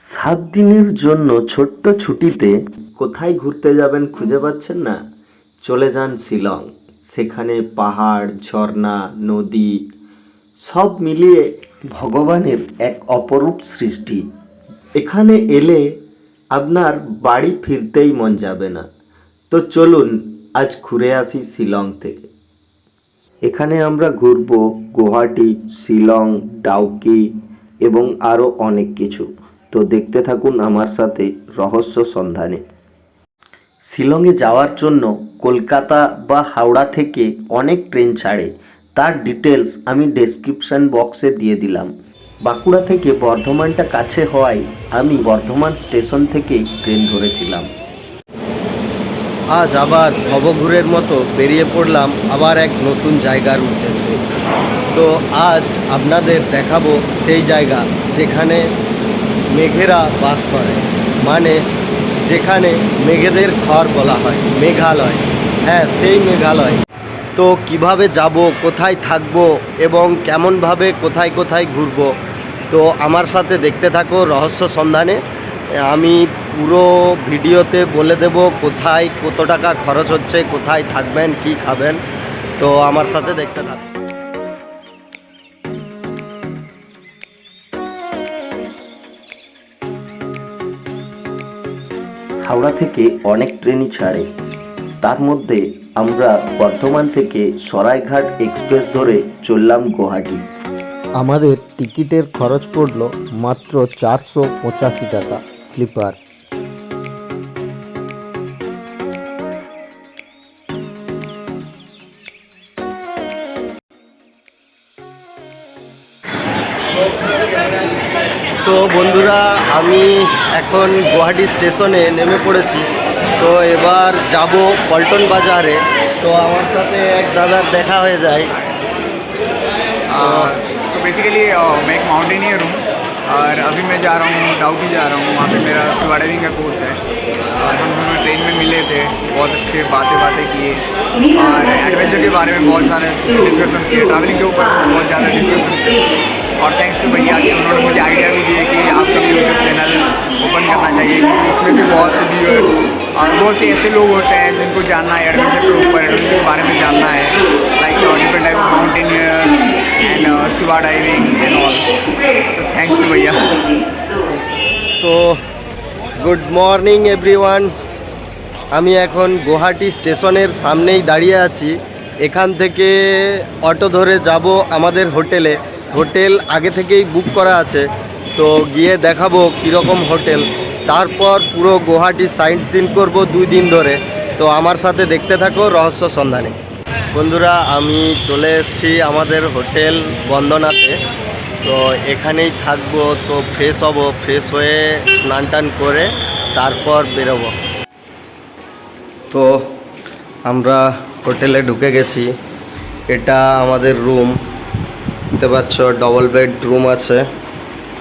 সাত দিনের জন্য ছোট্ট ছুটিতে কোথায় ঘুরতে যাবেন খুঁজে পাচ্ছেন না? চলে যান শিলং। সেখানে পাহাড়, ঝর্ণা, নদী, সব মিলিয়ে ভগবানের এক অপরূপ সৃষ্টি। এখানে এলে আপনার বাড়ি ফিরতেই মন যাবে না। তো চলুন, আজ ঘুরে আসি শিলং থেকে। এখানে আমরা ঘুরব গুয়াহাটি, শিলং, ডাউকি এবং আরও অনেক কিছু। তো দেখতে থাকুন আমার সাথে রহস্য সন্ধানে। শিলংয়ে যাওয়ার জন্য কলকাতা বা হাওড়া থেকে অনেক ট্রেন ছাড়ে। তার ডিটেলস আমি ডেসক্রিপশন বক্সে দিয়ে দিলাম। বাঁকুড়া থেকে বর্ধমানটা কাছে হওয়ায় আমি বর্ধমান স্টেশন থেকেই ট্রেন ধরেছিলাম। আজ আবার ভবঘুরের মতো বেরিয়ে পড়লাম আবার এক নতুন জায়গার উদ্দেশ্যে। তো আজ আপনাদের দেখাবো সেই জায়গা যেখানে মেঘেরা বাস করে। মানে যেখানে মেঘেদের ঘর বলা হয়, মেঘালয়। হ্যাঁ সেই মেঘালয়। তো কীভাবে যাব, কোথায় থাকব এবং কেমনভাবে কোথায় কোথায় ঘুরব? তো আমার সাথে দেখতে থাকো রহস্য সন্ধানে। আমি পুরো ভিডিওতে বলে দেব কোথায় কত টাকা খরচ হচ্ছে, কোথায় থাকবেন, কি খাবেন। তো আমার সাথে দেখতে থাকো। হাওড়া থেকে অনেক ট্রেনই ছাড়ে। তার মধ্যে আমরা বর্ধমান থেকে সরাইঘাট এক্সপ্রেস ধরে চললাম গুয়াহাটি। আমাদের টিকিটের খরচ পড়ল মাত্র চারশো পঁচাশি টাকা, স্লিপার। তো বন্ধুরা আমি এখন গুয়াহাটি স্টেশনে নেমে পড়েছি তো এবার যাব পল্টন বাজারে তো আমার সাথে এক দাদার দেখা হয়ে যায় तो बेसिकली मैं एक माउंटेनियर हूँ और अभी मैं जा रहा हूँ डाउकी जा रहा हूँ वहाँ पे मेरा स्कूबा डाइविंग का कोर्स है और हम दोनों ट्रेन में मिले थे बहुत अच्छे बातें बातें किए और एडवेंचर के बारे में बहुत सारे डिस्कशन किए ट्रैवलिंग के ऊपर बहुत ज़्यादा डिस्कशन किए और थैंक्स टू भैया कि उन्होंने मुझे आइडिया उसमें भी बहुत से व्यूअर्स और बहुत से ऐसे लोग होते हैं जिनको जानना है एडवेंचर के ऊपर एडवेंचर के बारे में जानना है like different type of mountaineers and scuba diving and all तो थैंक्स टू भैया তো গুড মর্নিং এভরিওয়ান আমি এখন গুয়াহাটি স্টেশনের সামনেই দাঁড়িয়ে আছি এখান থেকে অটো ধরে যাব আমাদের হোটেলে হোটেল আগে থেকেই বুক করা আছে তো গিয়ে দেখাবো কীরকম হোটেল তারপর পুরো গুয়াহাটি সাইট সিন করব দুই দিন ধরে। তো আমার সাথে দেখতে থাকো রহস্য সন্ধানে। বন্ধুরা, আমি চলে এসেছি আমাদের হোটেল বন্দনাতে। তো এখানেই থাকব, তো ফ্রেশ হব ফ্রেশ হয়ে স্নান টান করে তারপর বেরোবো। তো আমরা হোটেলে ঢুকে গেছি। এটা আমাদের রুম। দেখতে পাচ্ছ ডবল বেড রুম আছে।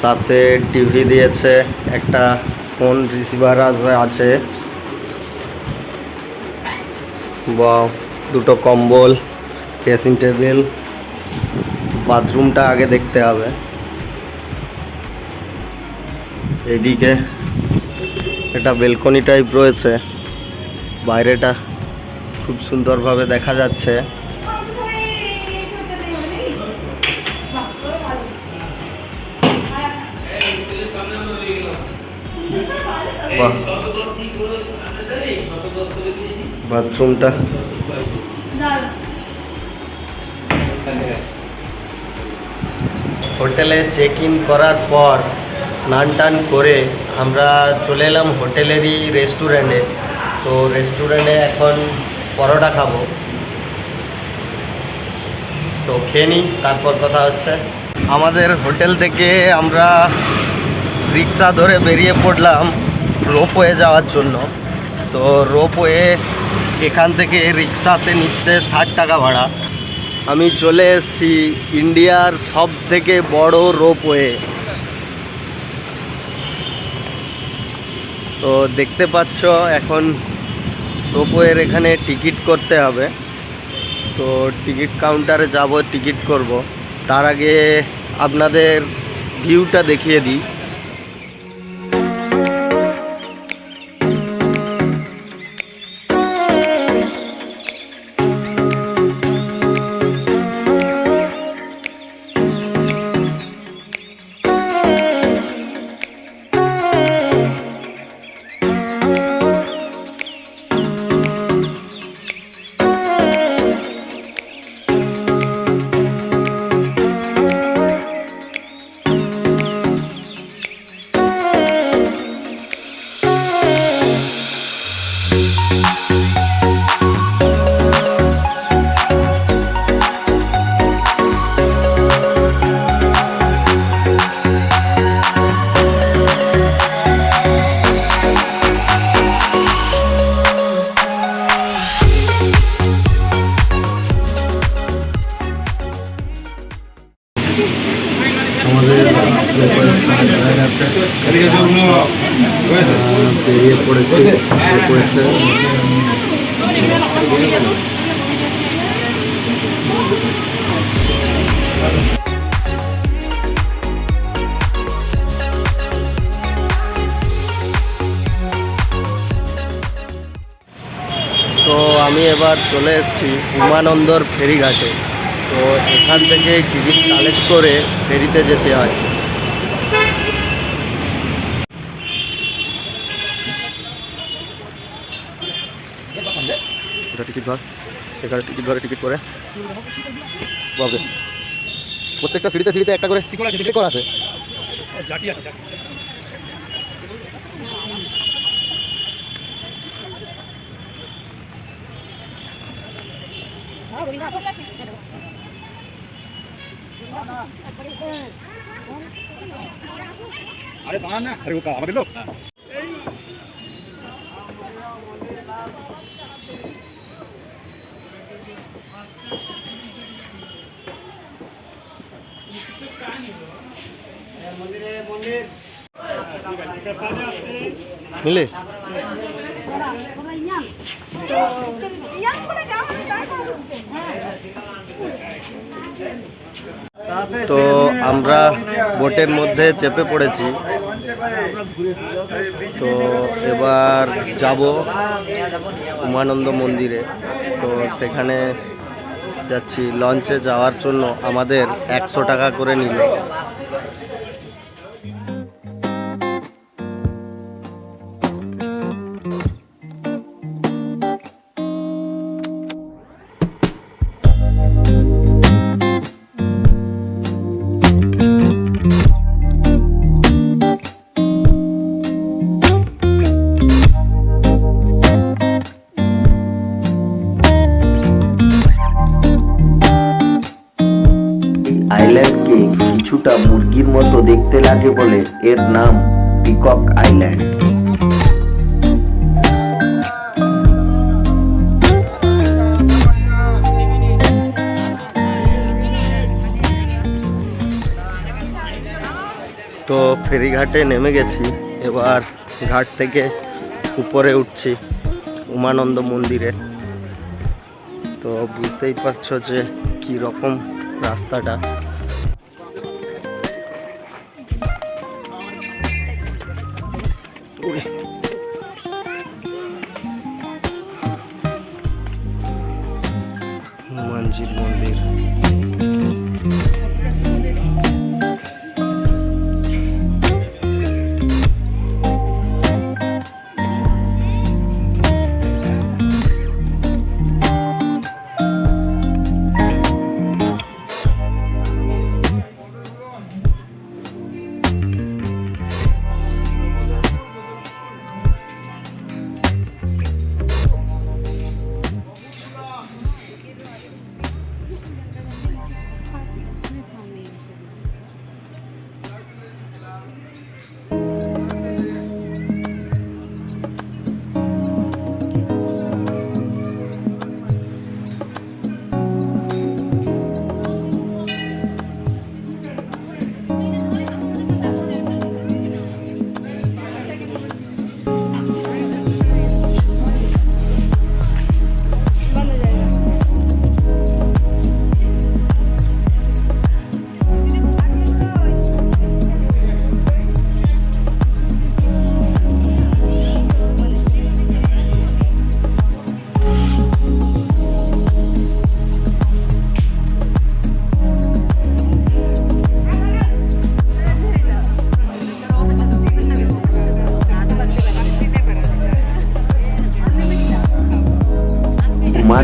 সাথে টিভি দিয়েছে, একটা ফোন রিসিভার আছে? বা দুটো কম্বল ড্রেসিং টেবিল বাথরুমটা আগে দেখতে হবে। এদিকে এটা বেলকনি টাইপ রয়েছে। বাইরেটা খুব সুন্দরভাবে দেখা যাচ্ছে। বাহ। বাথরুমটা। হোটেলে চেক ইন করার পর স্নান টান করে আমরা চলে এলাম হোটেলেরই রেস্টুরেন্টে তো রেস্টুরেন্টে এখন পরোটা খাব। তো খেয়ে নিই, তারপর কথা হচ্ছে। আমাদের হোটেল থেকে আমরা রিক্সা ধরে বেরিয়ে পড়লাম। রোপওয়ে যাওয়ার জন্য। তো রোপওয়ে এখান থেকে রিক্সাতে নিচ্ছে ষাট টাকা ভাড়া। আমি চলে এসছি ইন্ডিয়ার সব থেকে বড় রোপওয়ে। তো দেখতে পাচ্ছ এখন রোপওয়ের এখানে টিকিট করতে হবে। তো টিকিট কাউন্টারে যাব, টিকিট করব। তার আগে আপনাদের ভিউটা দেখিয়ে দিই। আমি এবার চলে এসেছি উমানন্দর ফেরিঘাটে। তো এখান থেকে টিকিট কালেক্ট করে ফেরিতে যেতে হয়। এটা টিকিট ঘর। এখানে টিকিট ঘরে টিকিট করে। প্রত্যেকটা সিঁড়িতে সিঁড়িতে একটা করে। শিকড় আছে। আরে দাঁড়ান না আরে ওটা আমাদের লোক মিলে তো আমরা বোটের মধ্যে চেপে পড়েছি। তো এবার যাব উমানন্দ মন্দিরে। তো সেখানে যাচ্ছি। লঞ্চে যাওয়ার জন্য আমাদের একশো টাকা করে নিল। কিছুটা মুরগির মতো দেখতে লাগে বলে এর নাম পিকক আইল্যান্ড। তো ফেরিঘাটে নেমে গেছি, এবার ঘাট থেকে উপরে উঠছি উমানন্দ মন্দিরে। তো বুঝতেই পারছ যে কি রকম রাস্তাটা। হনুমানজির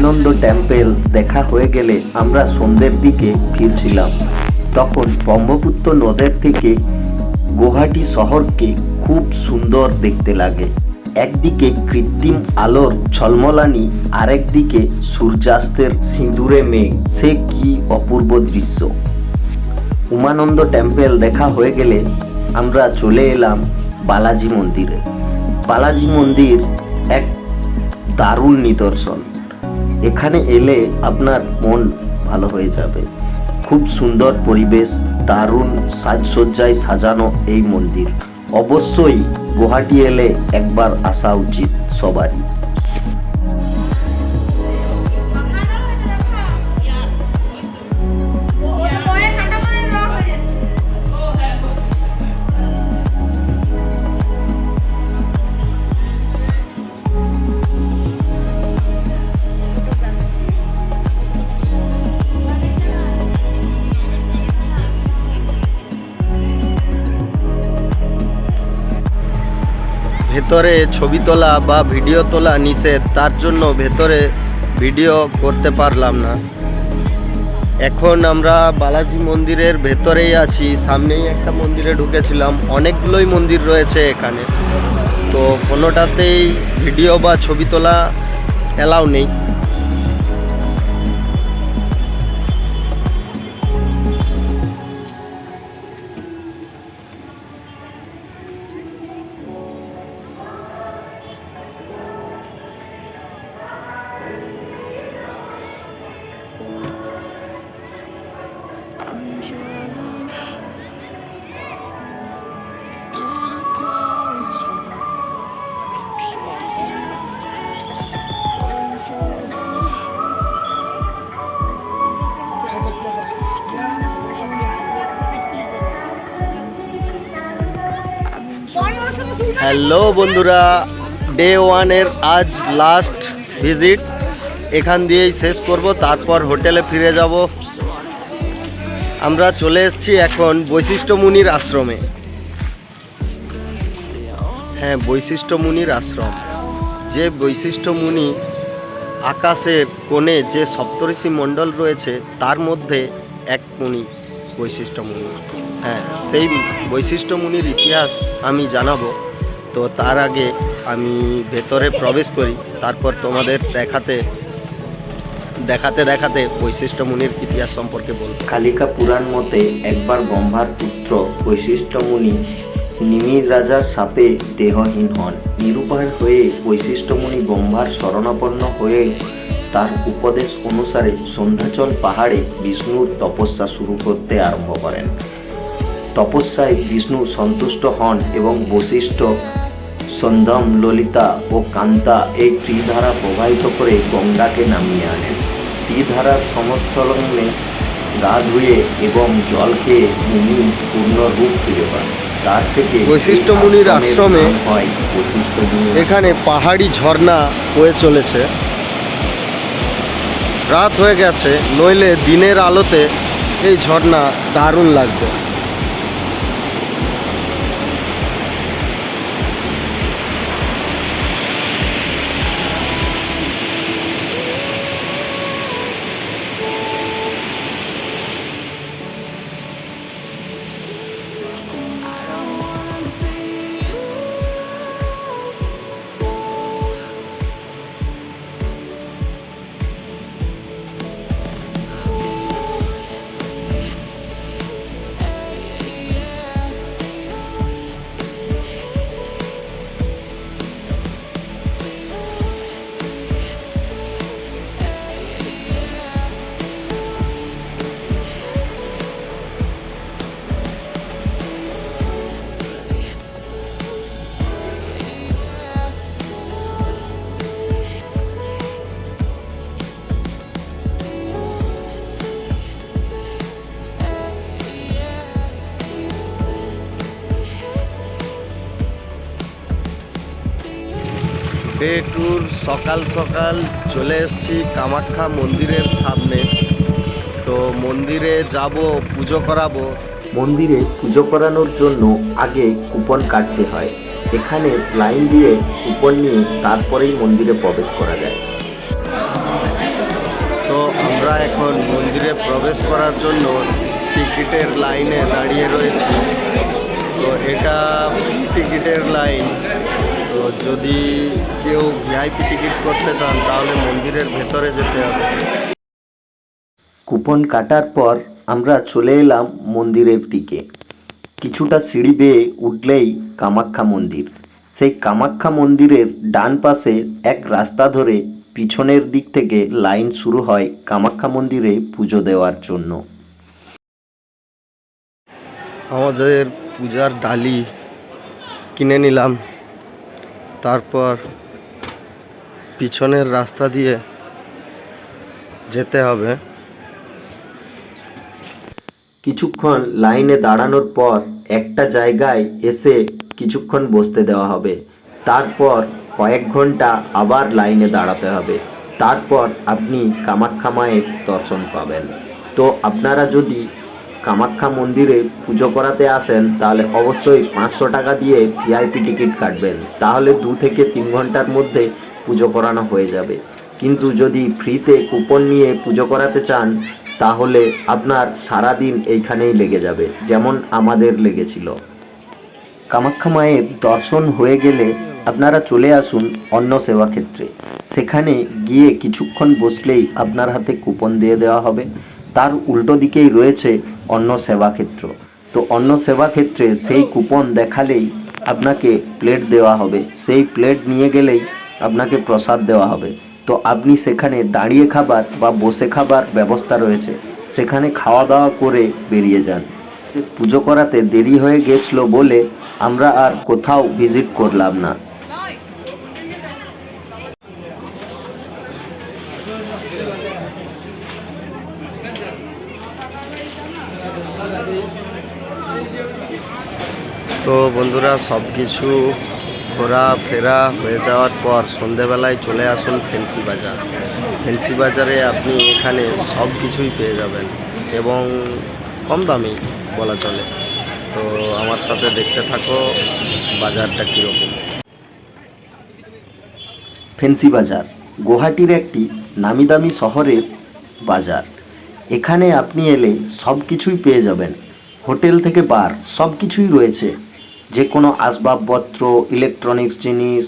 উমানন্দ টেম্পেল দেখা হয়ে গেলে আমরা সন্ধ্যের দিকে ফিরছিলাম। তখন ব্রহ্মপুত্র নদের থেকে গুয়াহাটি শহরকে খুব সুন্দর দেখতে লাগে। একদিকে কৃত্রিম আলোর ঝলমলানি, আরেকদিকে সূর্যাস্তের সিঁদুরে মেঘ। সে কি অপূর্ব দৃশ্য। উমানন্দ টেম্পেল দেখা হয়ে গেলে আমরা চলে এলাম বালাজি মন্দিরে। বালাজি মন্দির এক দারুণ নিদর্শন। এখানে এলে আপনার মন ভালো হয়ে যাবে। খুব সুন্দর পরিবেশ, দারুণ সাজসজ্জায় সাজানো এই মন্দির। অবশ্যই গুয়াহাটি এলে একবার আসা উচিত সবারই। ভেতরে ছবি তোলা বা ভিডিও তোলা নিষেধ, তার জন্য ভেতরে ভিডিও করতে পারলাম না। এখন আমরা বালাজি মন্দিরের ভেতরেই আছি, সামনেই একটা মন্দিরে ঢুকেছিলাম, অনেকগুলোই মন্দির রয়েছে এখানে। তো কোনোটাতেই ভিডিও বা ছবি তোলা অ্যালাউ নেই। হ্যালো বন্ধুরা ডে ওয়ানের আজ লাস্ট ভিজিট এখান দিয়েই শেষ করব, তারপর হোটেলে ফিরে যাব। আমরা চলে এসেছি এখন বৈশিষ্ট্য মুনির আশ্রমে। হ্যাঁ বৈশিষ্ট্য মুনির আশ্রম। যে বৈশিষ্ট্য মুনি আকাশের কোণে যে সপ্তর্ষি মণ্ডল রয়েছে, তার মধ্যে এক মুনি বৈশিষ্ট্য মুনি। হ্যাঁ সেই বৈশিষ্ট্য মুনির ইতিহাস আমি জানাব। তো তার আগে আমি ভেতরে প্রবেশ করি, তারপর তোমাদের দেখাতে দেখাতে দেখাতে বৈশিষ্ট্য মুনির ইতিহাস সম্পর্কে বলব। কালিকা পুরাণ মতে একবার ব্রহ্মার পুত্র বৈশিষ্ট্য মুনি নিমির রাজার সাপে দেহহীন হন। নিরুপায় হয়ে বৈশিষ্ট্য মুনি ব্রহ্মার শরণাপন্ন হয়ে তার উপদেশ অনুসারে সন্ধ্যাচল পাহাড়ে বিষ্ণুর তপস্যা শুরু করতে আরম্ভ করেন। তপস্যায় বিষ্ণু সন্তুষ্ট হন এবং বশিষ্ঠ সন্ধম ললিতা ও কান্তা এই ত্রিধারা প্রবাহিত করে গঙ্গাকে নামিয়ে আনেন। ত্রিধারার সমস্থলনে গা ধুয়ে এবং জল খেয়ে মুনি পূর্ণ রূপ ফিরে পান। তার থেকে বৈশিষ্ট্য মুনির আশ্রমে হয় বৈশিষ্ট্য এখানে পাহাড়ি ঝর্ণা হয়ে চলেছে। রাত হয়ে গেছে নইলে দিনের আলোতে এই ঝর্ণা দারুণ লাগবে। ডে ট্যুর সকাল সকাল চলে এসেছি কামাখ্যা মন্দিরের সামনে। তো মন্দিরে যাব পুজো করাবো। মন্দিরে পুজো করানোর জন্য আগে কুপন কাটতে হয়। এখানে লাইন দিয়ে কুপন নিয়ে তারপরেই মন্দিরে প্রবেশ করা যায়। তো আমরা এখন মন্দিরে প্রবেশ করার জন্য টিকিটের লাইনে দাঁড়িয়ে রয়েছি। তো এটা টিকিটের লাইন। তো যদি কেউ ভিআইপি টিকিট করতে চান তাহলে মন্দিরের ভেতরে যেতে হবে। কুপন কাটার পর আমরা চলে এলাম মন্দিরের দিকে। কিছুটা সিঁড়ি বেয়ে উঠলেই কামাখ্যা মন্দির। সেই কামাখ্যা মন্দিরের ডান পাশে এক রাস্তা ধরে পিছনের দিক থেকে লাইন শুরু হয় কামাখ্যা মন্দিরে পুজো দেওয়ার জন্য। আমাদের পূজার ডালি কিনে নিলাম। তারপর পিছনের রাস্তা দিয়ে যেতে হবে। কিছুক্ষণ লাইনে দাঁড়ানোর পর একটা জায়গায় এসে কিছুক্ষণ বসতে দেওয়া হবে। তারপর কয়েক ঘণ্টা আবার লাইনে দাঁড়াতে হবে। তারপর আপনি কামাখ্যা মায়ের দর্শন পাবেন। তো আপনারা যদি কামাখ্যা মন্দিরে পুজো করাতে আসেন, তাহলে অবশ্যই পাঁচশো টাকা দিয়ে ভিআইপি টিকিট কাটবেন। তাহলে দু থেকে তিন ঘণ্টার মধ্যে পুজো করানো হয়ে যাবে। কিন্তু যদি ফ্রিতে কুপন নিয়ে পুজো করাতে চান, তাহলে আপনার সারা দিন এইখানেই লেগে যাবে, যেমন আমাদের লেগেছিল। কামাখ্যা মায়ের দর্শন হয়ে গেলে আপনারা চলে আসুন অন্ন সেবা ক্ষেত্রে। সেখানে গিয়ে কিছুক্ষণ বসলেই আপনার হাতে কুপন দিয়ে দেওয়া হবে। তার উল্টো দিকেই রয়েছে অন্ন সেবা ক্ষেত্র। তো অন্ন সেবা ক্ষেত্রে সেই কুপন দেখালেই আপনাকে প্লেট দেওয়া হবে। সেই প্লেট নিয়ে গেলেই আপনাকে প্রসাদ দেওয়া হবে। তো আপনি সেখানে দাঁড়িয়ে খাবার বা বসে খাবার ব্যবস্থা রয়েছে। সেখানে খাওয়া দাওয়া করে বেরিয়ে যান। পুজো করাতে দেরি হয়ে গেছিল বলে আমরা আর কোথাও ভিজিট করলাম না। তো বন্ধুরা সব কিছু ঘোরাফেরা হয়ে যাওয়ার পর সন্ধেবেলায় চলে আসুন ফেন্সি বাজার। ফেন্সি বাজারে আপনি এখানে সব কিছুই পেয়ে যাবেন এবং কম দামি বলা চলে। তো আমার সাথে দেখতে থাকো, বাজারটা কীরকম। ফেন্সি বাজার, গুয়াহাটির একটি নামি দামি শহরের বাজার। এখানে আপনি এলে সব কিছুই পেয়ে যাবেন। হোটেল থেকে বার, সব কিছুই রয়েছে। যে কোনো আসবাবপত্র ইলেকট্রনিক্স জিনিস,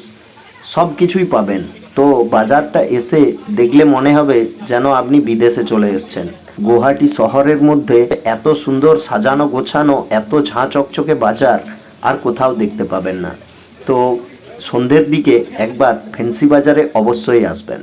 সব কিছুই পাবেন। তো বাজারটা এসে দেখলে মনে হবে যেন আপনি বিদেশে চলে এসছেন। গুয়াহাটি শহরের মধ্যে এত সুন্দর সাজানো গোছানো, এত ঝাঁ চকচকে বাজার আর কোথাও দেখতে পাবেন না। তো সন্ধ্যের দিকে একবার ফেন্সি বাজারে অবশ্যই আসবেন।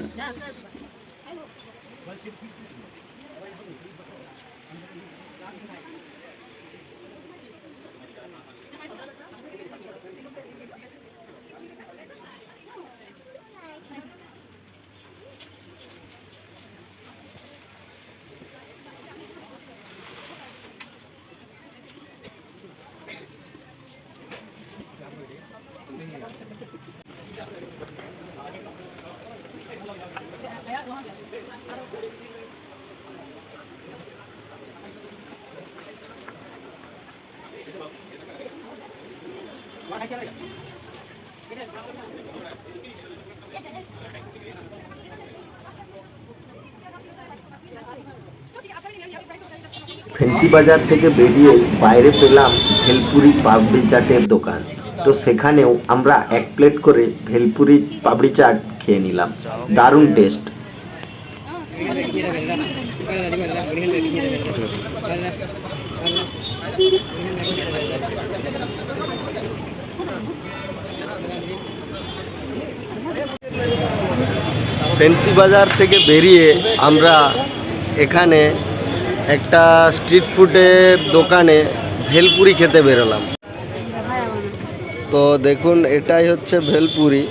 ফেন্সি বাজার থেকে বেরিয়ে বাইরে পেলাম ভেলপুরি পাপড়ি চাটের দোকান। তো সেখানেও আমরা এক প্লেট করে ভেলপুরি পাপড়ি চাট খেয়ে নিলাম। দারুণ টেস্ট। ফেন্সি বাজার থেকে বেরিয়ে আমরা এখানে একটা স্ট্রিট ফুডের দোকানে ভেলপুরি খেতে বেরোলাম। তো দেখুন, এটাই হচ্ছে ভেলপুরি।